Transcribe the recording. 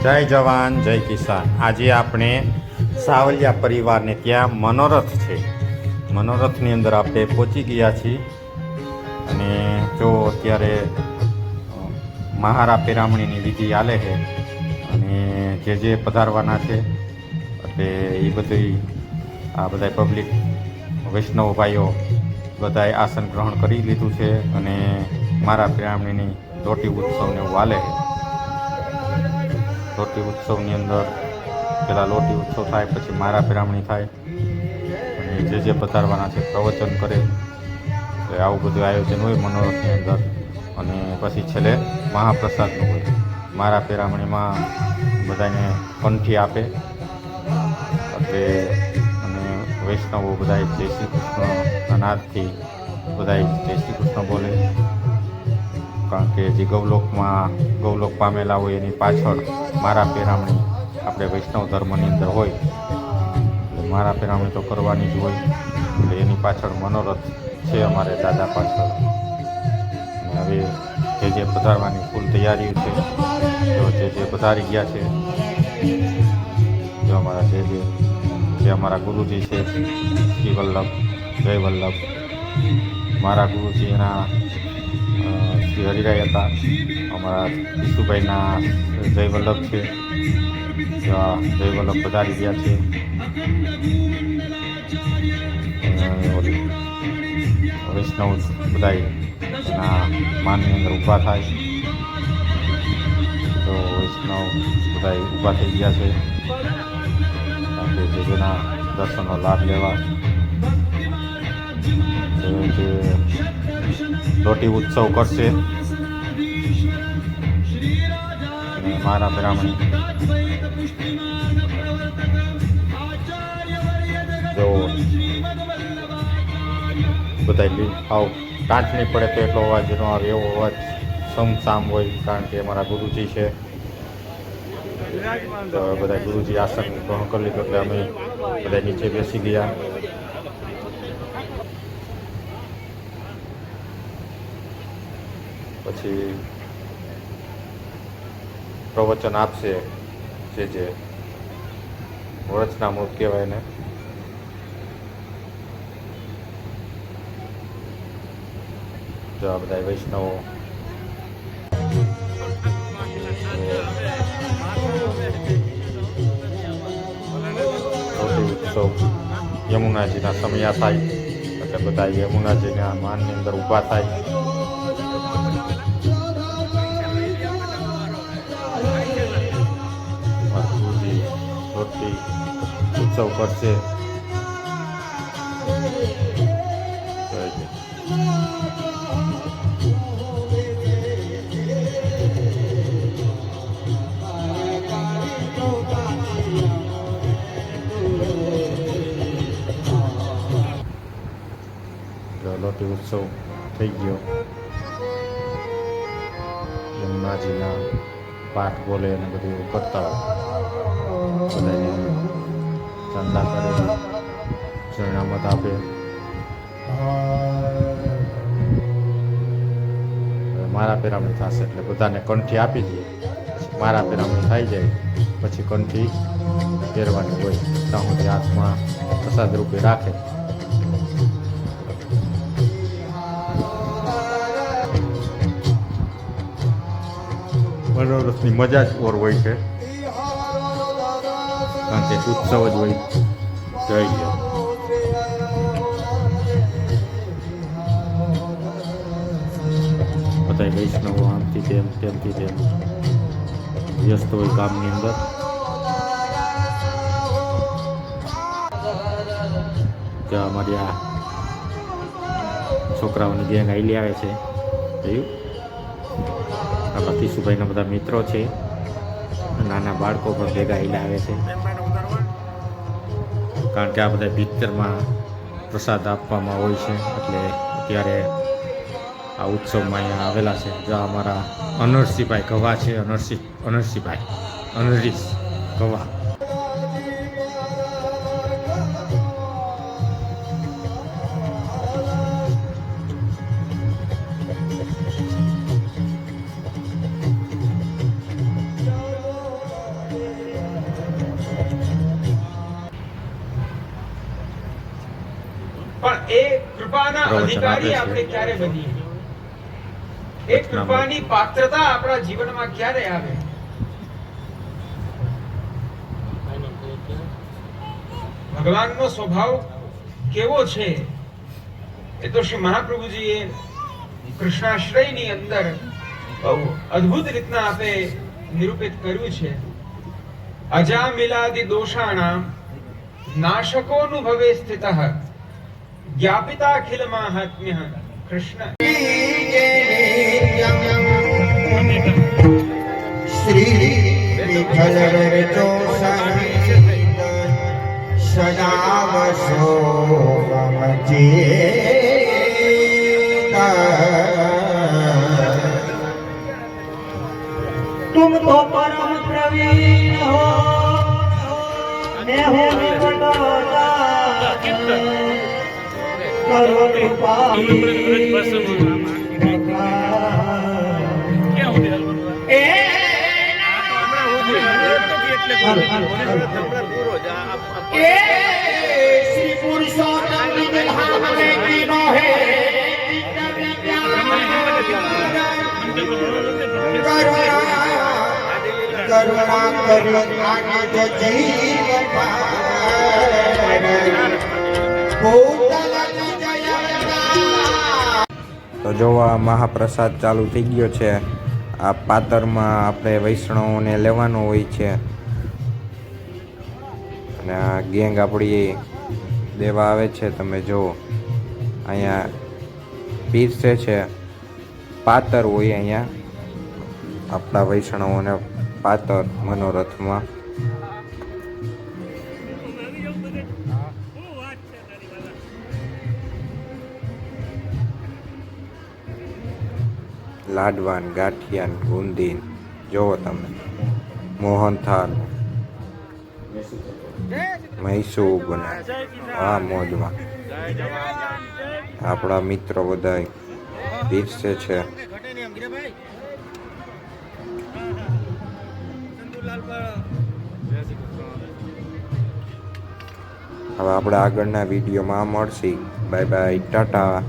જય જવાન, જય કિસાન. આજે આપણે સાવલિયા પરિવારને ત્યાં મનોરથ છે. મનોરથની અંદર આપણે પહોંચી ગયા છીએ. અને જો અત્યારે મહારા પેરામણીની વિધિ ચાલે છે અને જે જે પધારવાના છે, એટલે એ બધી આ બધા પબ્લિક વૈષ્ણવ ભાઈઓ બધાએ આસન ગ્રહણ કરી લીધું છે અને મારા પેરામણીની રોટી ઉત્સવને વાલે છે. લોટી ઉત્સવની અંદર પહેલાં લોટી ઉત્સવ થાય, પછી મારા પિરામણી થાય. અને જે જે પધારવાના છે, પ્રવચન કરે. એટલે આવું બધું આયોજન હોય મનોરથની અંદર. અને પછી છેલ્લે મહાપ્રસાદનું હોય. મારા પેરામણીમાં બધાને કંઠી આપે. એટલે અને વૈષ્ણવો બધા જય શ્રી કૃષ્ણ નાદથી બધા જય શ્રી કૃષ્ણ બોલે. કારણ કે જે ગૌલોકમાં ગૌલોક પામેલા હોય એની પાછળ મારા પેરામણી આપણે વૈષ્ણવ ધર્મની અંદર હોય. મારા પેરામણી તો કરવાની જ હોય. એટલે એની પાછળ મનોરથ છે અમારે દાદા પાછળ. અને હવે જે જે પધારવાની ફૂલ તૈયારીઓ છે તો જે જે પધારી ગયા છે જો અમારા જે જે જે અમારા ગુરુજી છે શ્રી વલ્લભ જય વલ્લભ મારા ગુરુજી એના અ, શ્રી હરિરાય હતા. અમારા ઈસુભાઈના જય વલ્લભ છે જય પધારી ગયા છે. વૈષ્ણવ બધાય એના માનની અંદર ઊભા થાય. તો વૈષ્ણવ બધાય ઊભા થઈ ગયા છે. કારણ કે જેના દર્શનનો લાભ લેવા. જે રોટી ઉત્સવ કરશે. મારા બ્રાહ્મણી. જો બધા આવ. કાંચ નહીં પડે તો એટલો અવાજ ન આવે, એવો અવાજ સમસામ હોય, કારણ કે અમારા ગુરુજી છે. બધા ગુરુજી આસન ગ્રહણ કરી લીધું, એટલે અમે બધા નીચે બેસી ગયા. પછી પ્રવચન આપશે જે જે વચનામૃત કહેવાય ને જો આ બધા વૈષ્ણવો. ઉત્સવ યમુનાજીના સમયા થાય. એટલે બધા યમુનાજીના માનની અંદર ઊભા થાય. રોટી ઉત્સવ કરશે જય જય. જો લોટી ઉત્સવ થઈ ગયો યમુનાજીના પાઠ બોલે અને બધું એવું કરતા હોય બધાને ચંદા કરે શરણામત આપે. મારા પેરામણી થશે એટલે બધાને કંઠી આપી દઈએ. મારા પેરામણી થઈ જાય, પછી કંઠી પહેરવાની હોય, ત્યાં સુધી હાથમાં પ્રસાદ રૂપે રાખે. મનોરથની મજા જ ઓર હોય છે. કારણ કે ઉત્સવ જ હોય જય જય બધા વૈષ્ણવો આમથી તેમ તેમથી તેમ વ્યસ્ત હોય કામની અંદર ત્યાં અમારી આ છોકરાઓની ગેંગ આવેલી આવે છે જોયું આપણા કિશુભાઈના બધા મિત્રો છે નાના બાળકો પણ ભેગા આવેલા આવે છે કારણ કે આ બધા ભીતરમાં પ્રસાદ આપવામાં હોય છે. એટલે અત્યારે આ ઉત્સવમાં અહીંયા આવેલા છે. જો અમારા અનરસિંહભાઈ ગવા છે અનરસિંહ અનરસિંહભાઈ અનરીશ ગવા કૃપાના અધિકારી આપણે ક્યારે બનીએ? એ. કૃપાની પાત્રતા આપણા જીવનમાં ક્યારે આવે? ભગવાનનો સ્વભાવ કેવો છે? એ તો શ્રી મહાપ્રભુજીએ કૃષ્ણાશ્રયની અંદર બહુ અદ્ભુત રીતના આપે નિરૂપિત કર્યું છે. અજામિલાદિ ભવે સ્થિત સ્થિતઃ. વ્યાપિતાખિલ માહાત્મ્ય કૃષ્ણ શ્રી સદા વસો તુમ તો પરમ પ્રવીણ હો મેં હું નિકટ કરો શ્રી પુરુષોત્તમ વિધાન નો કરુણા કરો આનંદ જીવ પાર તો જોવા મહાપ્રસાદ ચાલુ થઈ ગયો છે, આ પાતરમાં આપણે વૈષ્ણવોને લેવાનો હોય છે. અને આ ગેંગ આપણી દેવા આવે છે, તમે જુઓ અહીંયા પીરસે છે, પાતર હોય અહીંયા. આપણા વૈષ્ણવોને પાતર મનોરથમાં. લાડવાન, ગાંઠિયાન, ગુંદીન. જોવો તમે. મોહનથાળ. મૈસૂર બને આ મોજમાં. આપણા મિત્રો બધા પીરસે છે. હવે આપણે આગળના વિડીયોમાં મળશી. Bye bye, Tata.